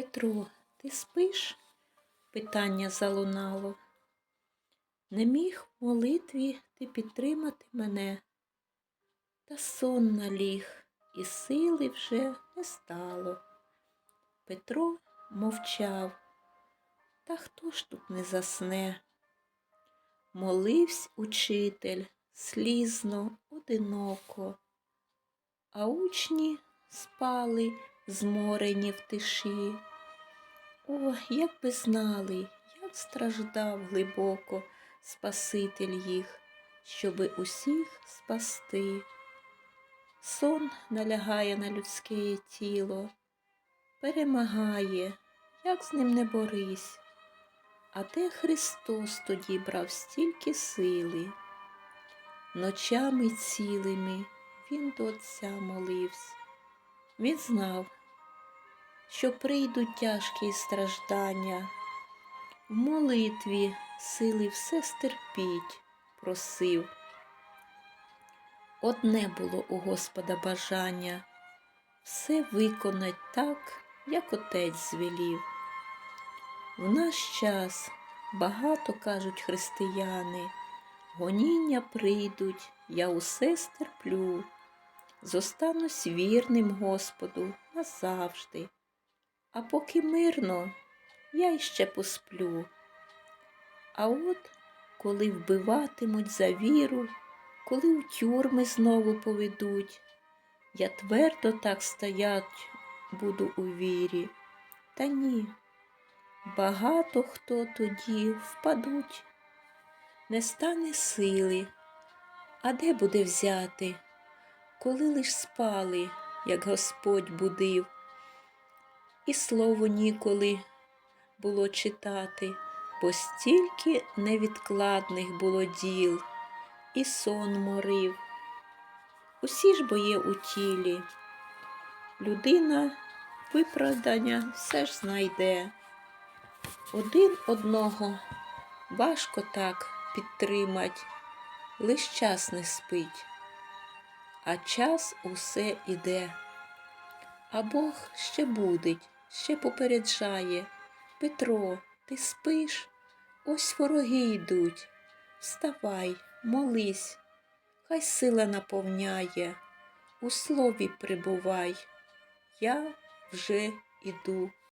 Петро, ти спиш? Питання залунало. Не міг в молитві ти підтримати мене. Та сон наліг, і сили вже не стало. Петро мовчав, та хто ж тут не засне? Моливсь учитель слізно, одиноко, а учні спали зморені в тиші. О, як би знали, як страждав глибоко Спаситель їх, щоби усіх спасти. Сон налягає на людське тіло, перемагає, як з ним не борись. А де Христос тоді брав стільки сили? Ночами цілими він до Отця молився. Він знав, що прийдуть тяжкі страждання. В молитві сили все стерпіть, просив. Одне було у Господа бажання все виконать так, як отець звелів. В наш час багато кажуть християни, гоніння прийдуть, я усе стерплю, зостанусь вірним Господу назавжди, а поки мирно, я іще посплю. А от коли вбиватимуть за віру, коли у тюрми знову поведуть, я твердо так стоять буду у вірі, та ні. Багато хто тоді впадуть, не стане сили, а де буде взяти, коли лиш спали, як Господь будив, і слово ніколи було читати, бо стільки невідкладних було діл, і сон морив. Усі ж бо є у тілі, людина виправдання все ж знайде. Один одного важко так підтримать, лиш час не спить, а час усе іде. А Бог ще будить, ще попереджає. Петро, ти спиш? Ось вороги йдуть. Вставай, молись, хай сила наповняє, у слові прибувай. Я вже іду.